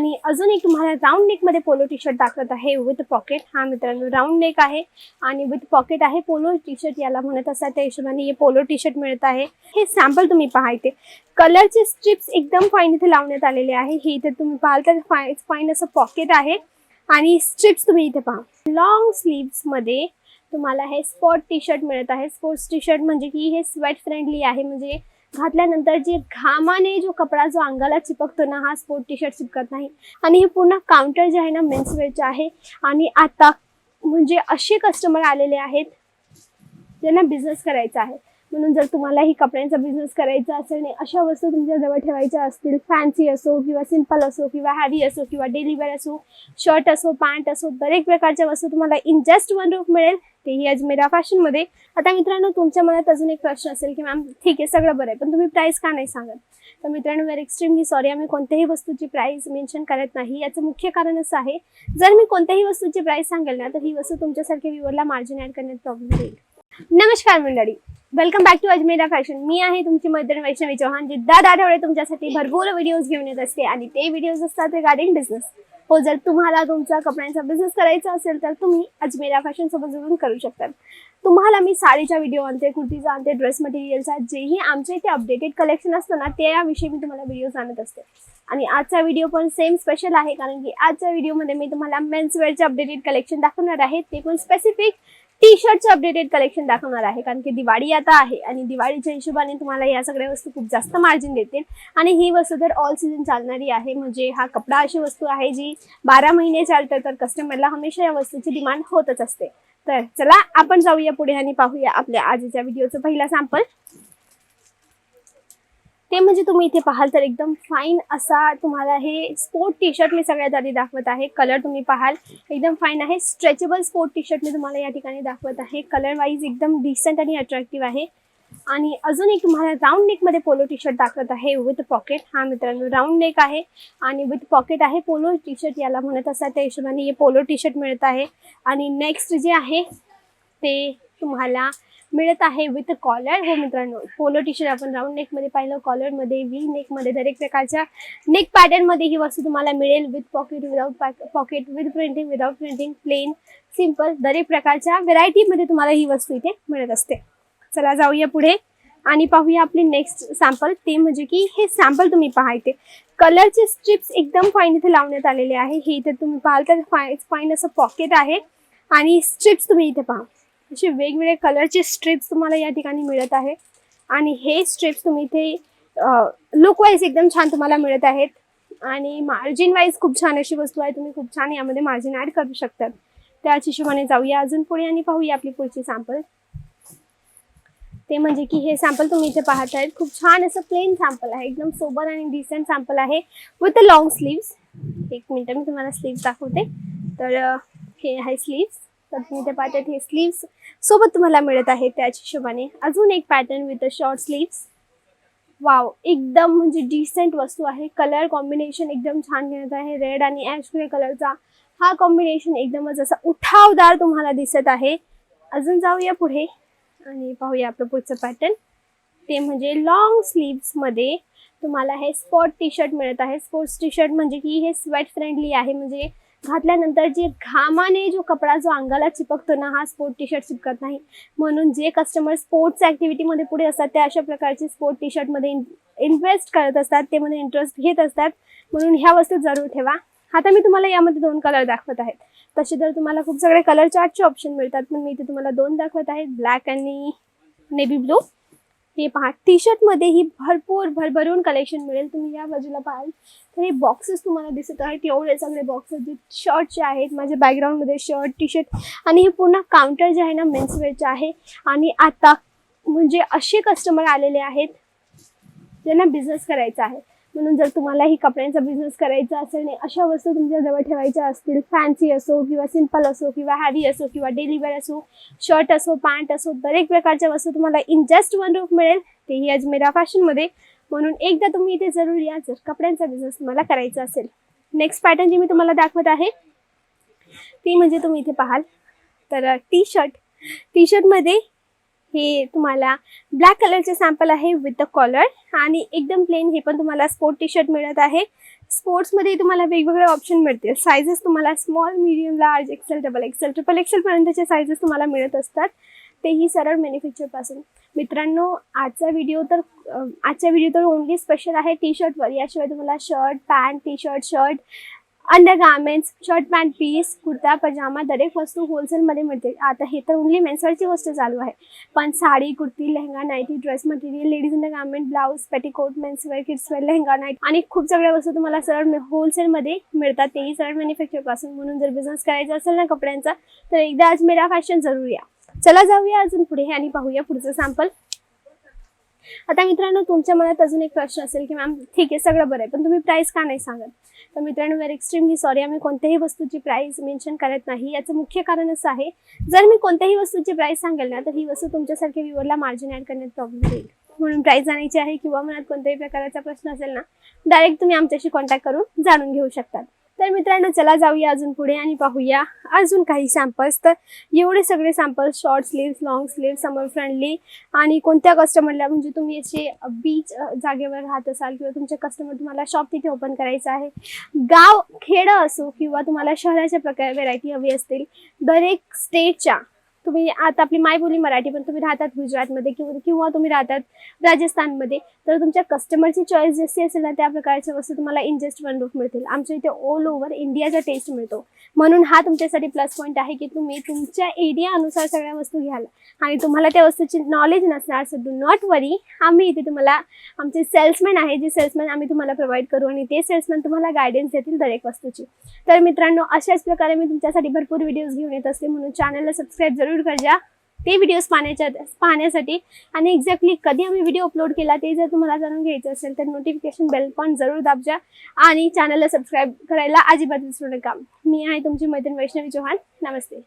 आणि अजून एक तुम्हाला राऊंड नेकमध्ये पोलो टी शर्ट दाखवत आहे विथ पॉकेट हा मित्रांनो राऊंड नेक आहे आणि विथ पॉकेट आहे पोलो टी शर्ट याला म्हणत असा त्या हिशोबाने हे पोलो टी शर्ट मिळत आहे. हे सॅम्पल तुम्ही पहा इथे. कलरचे स्ट्रिप्स एकदम फाईन इथे लावण्यात आलेले आहे. हे इथे तुम्ही पाहाल तर फाय फाईन असं पॉकेट आहे. आणि स्ट्रिप्स तुम्ही इथे पहा. लॉंग स्लीव्समध्ये तुम्हाला हे स्पॉट टी शर्ट मिळत आहे. स्पोर्ट्स टी शर्ट म्हणजे की हे स्वेट फ्रेंडली आहे. म्हणजे घातल्यानंतर जे घामाने जो कपडा जो अंगाला चिपकतो ना हा स्पोर्ट टी शर्ट चिपकत नाही. आणि हे पूर्ण काउंटर जे आहे ना मेन्सवेअरचे आहे. आणि आता म्हणजे असे कस्टमर आलेले आहेत ज्यांना बिझनेस करायचा आहे. म्हणून जर तुम्हाला ही कपड्यांचा बिझनेस करायचा असेल आणि अशा वस्तू तुमच्या जवळ ठेवायच्या असतील फॅन्सी असो किंवा सिंपल असो किंवा हॅवी असो किंवा डेली वेअर असो शर्ट असो पॅन्ट असो दरेक प्रकारच्या वस्तू तुम्हाला इन जस्ट वन रूफ मिळेल. तेही अजमेरा फॅशनमध्ये आता मित्रांनो तुमच्या मनात अजून एक प्रश्न असेल की मॅम ठीक आहे सगळं बरं आहे पण तुम्ही प्राईस का नाही सांगत? तर मित्रांनो वेअर एक्स्ट्रीमली सॉरी आम्ही कोणत्याही वस्तूची प्राईस मेन्शन करत नाही. याचं मुख्य कारण असं आहे जर मी कोणत्याही वस्तूची प्राईस सांगेल ना तर ही वस्तू तुमच्यासारख्या व्ह्यूअरला मार्जिन ॲड करण्यात प्रॉब्लेम येईल नमस्कार मंडळी. Welcome back to Ajmera fashion मी आहे तुमची मैत्रीण वैष्णवी चौहान जी दर आठवडे तुमच्यासाठी भरपूर व्हिडिओज घेऊन येत असते. आणि ते व्हिडिओज असतात रिगार्डिंग बिझनेस हो जर तुम्हाला तुमचा कपड्यांचा बिझनेस करायचा असेल तर तुम्ही अजमेरा फॅशन सोबत जुळून करू शकता तुम्हाला मी साडीचा व्हिडिओ आणते कुर्तीचा आणते ड्रेस मटेरियलचा जेही आमच्या इथे अपडेटेड कलेक्शन असतं ना त्याविषयी मी तुम्हाला व्हिडिओज आणत असते. आणि आजचा व्हिडिओ पण सेम स्पेशल आहे कारण की आजच्या व्हिडिओमध्ये मी तुम्हाला मेन्सवेअरचे अपडेटेड कलेक्शन दाखवणार आहे. ते पण स्पेसिफिक टी शर्टचे अपडेटेड कलेक्शन दाखवणार आहे. कारण की दिवाळी आता आहे आणि दिवाळीच्या हिशोबाने तुम्हाला या सगळ्या वस्तू खूप जास्त मार्जिन देतील. आणि ही वस्तू तर ऑल सीझन चालणारी आहे. म्हणजे हा कपडा अशी वस्तू आहे जी बारा महिने चालतं तर कस्टमरला हमेशा या वस्तूची डिमांड होतच असते. तर चला आपण जाऊया पुढे आणि पाहूया आपल्या आजच्या व्हिडिओचं पहिला सॅम्पल ते म्हणजे तुम्ही इथे पाहाल तर एकदम फाईन असा तुम्हाला हे स्पोर्ट टी शर्ट मी सगळ्यात आधी दाखवत आहे. कलर तुम्ही पाहाल एकदम फाईन आहे. स्ट्रेचेबल स्पोर्ट टी शर्ट मी तुम्हाला या ठिकाणी दाखवत आहे. कलर वाईज एकदम डिसेंट आणि अट्रॅक्टिव्ह आहे. आणि अजून एक तुम्हाला राऊंड नेकमध्ये पोलो टी शर्ट दाखवत आहे विथ पॉकेट हा मित्रांनो राऊंड नेक आहे आणि विथ पॉकेट आहे पोलो टी शर्ट याला म्हणत असतात त्या हिशोबाने हे पोलो टी शर्ट मिळत आहे. आणि नेक्स्ट जे आहे ते तुम्हाला मिळत आहे विथ कॉलर हो मित्रांनो पोलो टी शर्ट आपण राऊंड नेकमध्ये पाहिलं कॉलरमध्ये व्ही नेकमध्ये दरेक प्रकारच्या नेक पॅटर्नमध्ये ही वस्तू तुम्हाला मिळेल with pocket without pocket with printing without printing plain simple दरेक प्रकारच्या व्हेरायटीमध्ये तुम्हाला ही वस्तू इथे मिळत असते. चला जाऊया पुढे आणि पाहूया आपली नेक्स्ट सॅम्पल ते म्हणजे की हे सॅम्पल तुम्ही पहा इथे. कलरचे स्ट्रिप्स एकदम फाईन इथे लावण्यात आलेले आहे. हे इथे तुम्ही पाहाल तर फाय फाईन असं पॉकेट आहे. आणि स्ट्रिप्स तुम्ही इथे पहा. असे वेगवेगळे कलरचे स्ट्रिप्स तुम्हाला या ठिकाणी मिळत आहे आणि हे स्ट्रिप्स तुम्ही इथे लुकवाईज एकदम छान तुम्हाला मिळत आहेत. आणि मार्जिन वाईज खूप छान अशी वस्तू आहे. तुम्ही खूप छान यामध्ये मार्जिन ॲड करू शकतात. त्याच हिशोबाने जाऊया अजून पुढे आणि पाहूया आपली पुढची सॅम्पल ते म्हणजे की हे सॅम्पल तुम्ही इथे पाहत आहेत खूप छान असं प्लेन सॅम्पल आहे. एकदम सोबर आणि डिसेंट सॅम्पल आहे. विथ अ लॉंग स्लीव्स एक मिनटं मी तुम्हाला स्लीव्स दाखवते. तर हे आहे स्लीव्स तर तुम्ही त्या पाहतात हे स्लीव्स सोबत तुम्हाला मिळत आहे त्याच हिशोबाने. अजून एक pattern with a short sleeves wow एकदम म्हणजे डिसेंट वस्तू आहे. कलर कॉम्बिनेशन एकदम छान घेण्यात आहे. रेड आणि ॲश ग्रे कलरचा हा कॉम्बिनेशन एकदमच असा उठावदार तुम्हाला दिसत आहे. अजून जाऊया पुढे आणि पाहूया आपलं पुढचं पॅटर्न ते म्हणजे लॉंग स्लीव्समध्ये तुम्हाला हे स्पॉट टी शर्ट मिळत आहे. स्पोर्ट्स टी शर्ट म्हणजे की हे स्वेट फ्रेंडली आहे. म्हणजे घातल्यानंतर जे घामाने जो कपडा जो अंगाला चिपकतो ना हा स्पोर्ट टी शर्ट चिपकत नाही. म्हणून जे कस्टमर स्पोर्ट्स ॲक्टिव्हिटीमध्ये पुढे असतात ते अशा प्रकारचे स्पोर्ट टी शर्टमध्ये इन्व्हेस्ट करत असतात ते मध्ये इंटरेस्ट घेत असतात. म्हणून ह्या वस्तू जरूर ठेवा. आता मी तुम्हाला यामध्ये दोन कलर दाखवत आहेत. तसे तर तुम्हाला खूप सगळे कलर चार्टचे ऑप्शन मिळतात पण मी इथे तुम्हाला दोन दाखवत आहे. ब्लॅक आणि नेव्ही ब्लू हे पहा. टी शर्टमध्येही भरपूर भरभरून कलेक्शन मिळेल. तुम्ही या बाजूला पाहाल. तर हे बॉक्सेस तुम्हाला दिसत आहेत. एवढे सगळे बॉक्सेस जे शर्टचे आहेत माझ्या बॅकग्राऊंडमध्ये शर्ट टी शर्ट आणि हे पूर्ण काउंटर जे आहे ना मेन्सवेअरचे आहे. आणि आता म्हणजे असे कस्टमर आलेले आहेत ज्यांना बिझनेस करायचा आहे. म्हणून जर तुम्हाला ही कपड्यांचा बिझनेस करायचा असेल आणि अशा वस्तू तुमच्याजवळ ठेवायच्या असतील फॅन्सी असो किंवा सिंपल असो किंवा हॅवी असो किंवा डेली वेअर असो शर्ट असो पॅन्ट असो दरेक प्रकारच्या वस्तू तुम्हाला इन जस्ट वन रूफ मिळेल. तेही अजमेरा फॅशनमध्ये म्हणून एकदा तुम्ही इथे जरूर या जर कपड्यांचा बिझनेस तुम्हाला करायचा असेल. नेक्स्ट पॅटर्न जी मी तुम्हाला दाखवत आहे ती म्हणजे तुम्ही इथे पाहाल. तर टी शर्ट टी शर्टमध्ये हे तुम्हाला ब्लॅक कलरचे सॅम्पल आहे विथ द कॉलर आणि एकदम प्लेन हे पण तुम्हाला स्पोर्ट टी शर्ट मिळत आहे. स्पोर्ट्समध्ये तुम्हाला वेगवेगळे ऑप्शन मिळतील. सायझेस तुम्हाला small medium large XL double XL triple एक्सेलपर्यंतचे sizes तुम्हाला मिळत असतात. तेही सरळ मॅन्युफॅक्चरपासून मित्रांनो आजचा व्हिडिओ तर आजचा व्हिडिओ तर ओनली स्पेशल आहे टी शर्टवर याशिवाय तुम्हाला shirt pant T shirt shirt under garments shirt pant piece kurta pyjama दरेक वस्तू होलसेलमध्ये मिळते. आता हे तर ओनली मेन्सवरची गोष्ट चालू आहे. पण sari kurti lehenga nightie dress material ladies under garment blouse petticoat menswear kidswear lehenga night आणि खूप सगळ्या वस्तू तुम्हाला सरळ होलसेलमध्ये मिळतात. तेही सरळ मॅन्युफॅक्चरपासून म्हणून जर बिझनेस करायचा असेल ना कपड्यांचा तर एकदा आज मेरा फॅशन जरूर या. चला जाऊया अजून पुढे आणि पाहूया पुढचं सॅम्पल आता मित्रांनो तुमच्या मनात अजून एक प्रश्न असेल की मॅम ठीक आहे सगळं बरं आहे पण तुम्ही प्राइस का नाही सांगत? तर मित्रांनो वेर एक्स्ट्रीमली सॉरी आम्ही कोणत्याही वस्तूची प्राइस मेन्शन करत नाही. याचं मुख्य कारण असं आहे जर मी कोणत्याही वस्तूची प्राइस सांगेल ना तर ही वस्तू तुमच्यासारख्या व्ह्यूअरला मार्जिन ॲड करण्यात प्रॉब्लेम येईल म्हणून प्राइस जाण्याची आहे किंवा मनात कोणत्याही प्रकारचा प्रश्न असेल ना डायरेक्ट तुम्ही आमच्याशी कॉन्टॅक्ट करून जाणून घेऊ शकतात. तर मित्रांनो चला जाऊया अजून पुढे आणि पाहूया. अजून काही सॅम्पल्स तर एवढे सगळे samples short sleeves long sleeves summer friendly आणि कोणत्या कस्टमरला म्हणजे तुम्ही असे बीच जागेवर राहत असाल किंवा तुमचे कस्टमर तुम्हाला शॉप तिथे ओपन करायचं आहे गाव खेडं असो किंवा तुम्हाला शहराच्या प्रकार व्हेरायटी हवी असतील दरेक स्टेटच्या तुम्ही आता आपली मायबोली मराठी पण तुम्ही राहतात गुजरातमध्ये किंवा किंवा तुम्ही राहतात राजस्थानमध्ये तर तुमच्या कस्टमरची चॉईस जशी असेल ना त्या प्रकारच्या वस्तू तुम्हाला इंजेस्ट वन रूफ मिळतील. आमच्या इथे ऑल ओव्हर इंडियाचा टेस्ट मिळतो. म्हणून हा तुमच्यासाठी प्लस पॉईंट आहे की तुम्ही तुमच्या एरियानुसार सगळ्या वस्तू घ्याल. आणि तुम्हाला त्या वस्तूची नॉलेज नसणार सो डू नॉट वरी आम्ही इथे तुम्हाला आमचे सेल्समॅन आहे जे सेल्समॅन आम्ही तुम्हाला प्रोव्हाइड करू आणि ते सेल्समॅन तुम्हाला गायडन्स देतील दरेक वस्तूची. तर मित्रांनो अशाच प्रकारे मी तुमच्यासाठी भरपूर व्हिडिओज घेऊन येत असते. म्हणून चॅनलला सबस्क्राईब जरूर करजा. ते व्हिडिओज पाहण्याच्या पाहण्यासाठी. आणि एक्झॅक्टली कधी आम्ही व्हिडिओ अपलोड केला ते जर तुम्हाला जाणून घ्यायचं असेल तर नोटिफिकेशन बेल पण जरूर दाबजा. आणि चॅनलला सबस्क्राईब करायला अजिबात विसरू नका. मी आहे तुमची मैत्रीण वैष्णवी चौहान. नमस्ते.